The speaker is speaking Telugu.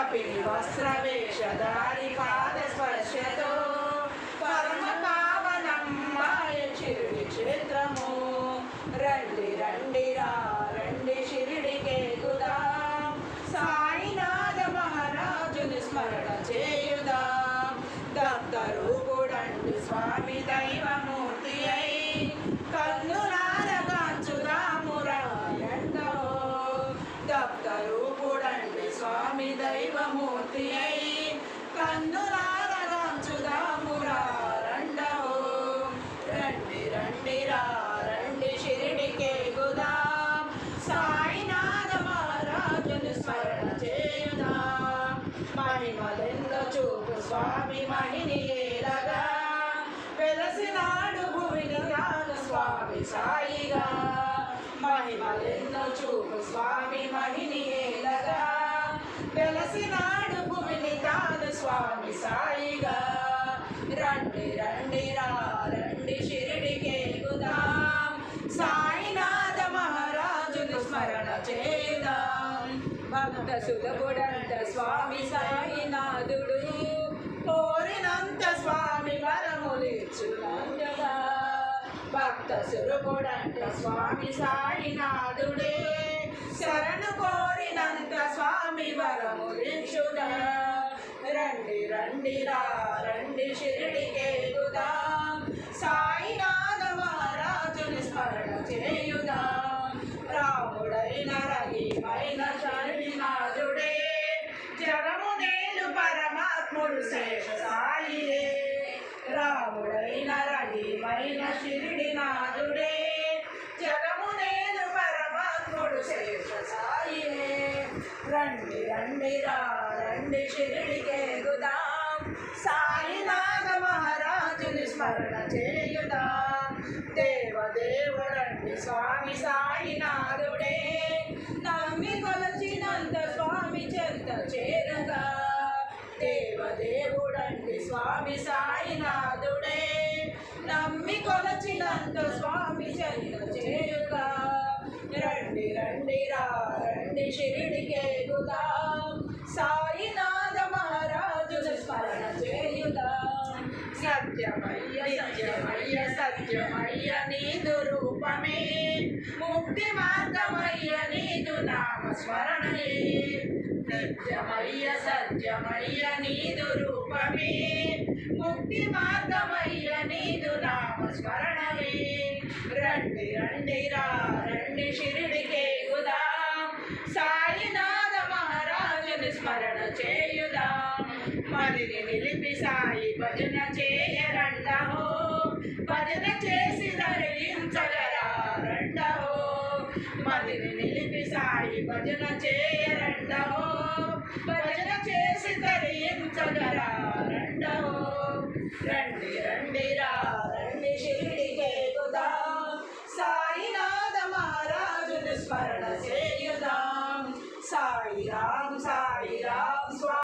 పిడి వస్త్రవేషధారి పాద స్వామి మహిని ఏలగా వెలసినాడు భువిని రాను స్వామి సాయిగా. మహిమలెన్నో చూపు స్వామి మహిని ఏలగా వెలసినాడు భువిని తాను స్వామి సాయిగా. రండి రండి రా రండి షిరిడికే గుదాం సాయినాథ మహారాజుని స్మరణ చేయుదాం భక్త సులభుడంత స్వామి సాయినాథుడు కోరినంత స్వామి వరములిచ్చునంతగా భక్త సులభుడంత స్వామి సాయినాథుడే. శరణు కోరినంత స్వామి వరములిచ్చుడా రండి రండి రా రండి షిరిడికే సాయినాథ మహారాజుని స్మరణ చేయుదాం. రాముడైన రహిమైన రండి రండి రా రండి షిరిడికే గుదాం సాయినాథ మహారాజుని స్మరణ చేయుదాం. దేవదేవుడండి స్వామి సాయినాథుడే. నమ్మి కొలచినంత స్వామి చెంత చేరుగా. దేవదేవుడండి స్వామి సాయినాథుడే. నమ్మి కొలచినంత స్వామి చెంత చేరుగా రండి రండి రా రండి షిరిడికే గుదాం సాయినాథ మహారాజుని స్మరణ చేయుదాం సత్యమయ్య సత్యమయ్య సత్యమయ్య నీదు రూపమే. ముక్తి మార్గమయ్య నీదు నామ స్మరణే నిత్యమయ్య సత్యమయ్య నీదు రూపమే. ముక్తి మార్గమయ్య నీదు నామ స్మరణమే రండి రండి రా రండి షిరిడికే గుదా సా చేయుదా. మరిని నిలిపి సాయి భజన చేయరండహో. భజన చేసి ధరించగరా రండహో. మరిని నిలిపి సాయి భజన చేయరండహో. భజన చేసి ధరించగరా రండహో. రండి రండి రండి షిరిడి చేయుదా. సాయినాథ మహారాజుని స్మరణ చేయుదాం. సాయిరా